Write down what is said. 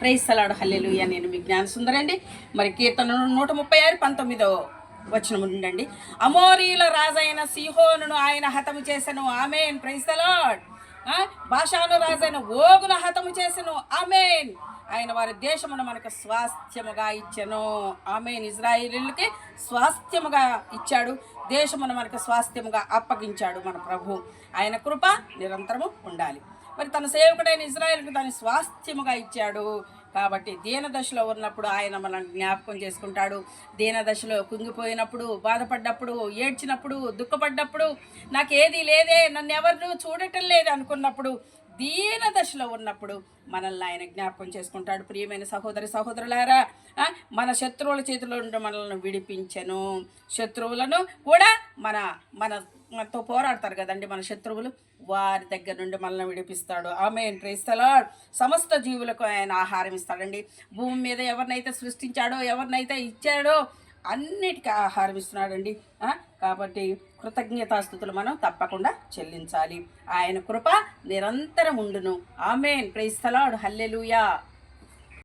ప్రైస్తలాడు హల్లెలూయ. నేను మీ జ్ఞాన సుందరండి మరి కీర్తన నూట ముప్పై ఆరు పంతొమ్మిదో వచనం ఉండండి. అమోరీల రాజైన సిహోను ఆయన హతము చేశాను ఆమెన్. ప్రైస్తలాడ్ భాషాను రాజైన ఓగున హతము చేశాను ఆమెన్. ఆయన వారి దేశమును మనకు స్వాస్థ్యముగా ఇచ్చెను. ఆమె ఇజ్రాయిలీలకి స్వాస్థ్యముగా ఇచ్చాడు. దేశమును మనకు స్వాస్థ్యముగా అప్పగించాడు మన ప్రభు. ఆయన కృప నిరంతరము ఉండాలి. మరి తన సేవకుడైన ఇజ్రాయెల్కి దాన్ని స్వాస్థ్యముగా ఇచ్చాడు. కాబట్టి దీనదశలో ఉన్నప్పుడు ఆయన మనం జ్ఞాపకం చేసుకుంటాడు. దీనదశలో కుంగిపోయినప్పుడు బాధపడ్డప్పుడు ఏడ్చినప్పుడు దుఃఖపడ్డప్పుడు నాకు ఏది లేదే నన్ను ఎవరు చూడటం లేదు అనుకున్నప్పుడు దీన దశలో ఉన్నప్పుడు మనల్ని ఆయన జ్ఞాపకం చేసుకుంటాడు. ప్రియమైన సహోదరి సహోదరులారా మన శత్రువుల చేతిలో నుండి మనల్ని విడిపించను. శత్రువులను కూడా మన మన మనతో పోరాడతారు కదండి మన శత్రువులు. వారి దగ్గర నుండి మనల్ని విడిపిస్తాడు. ఆమె క్రైస్తలాడ్ సమస్త జీవులకు ఆయన ఆహారం ఇస్తాడండి. భూమి మీద ఎవరినైతే సృష్టించాడో ఎవరినైతే ఇచ్చాడో అన్నిటికీ ఆహారం ఇస్తున్నాడండి. కాబట్టి కృతజ్ఞతాస్థుతులు మనం తప్పకుండా చెల్లించాలి. ఆయన కృప నిరంతరం ఉండును. ఆమెన్. ప్రైస్తలాడు హల్లెలూయా.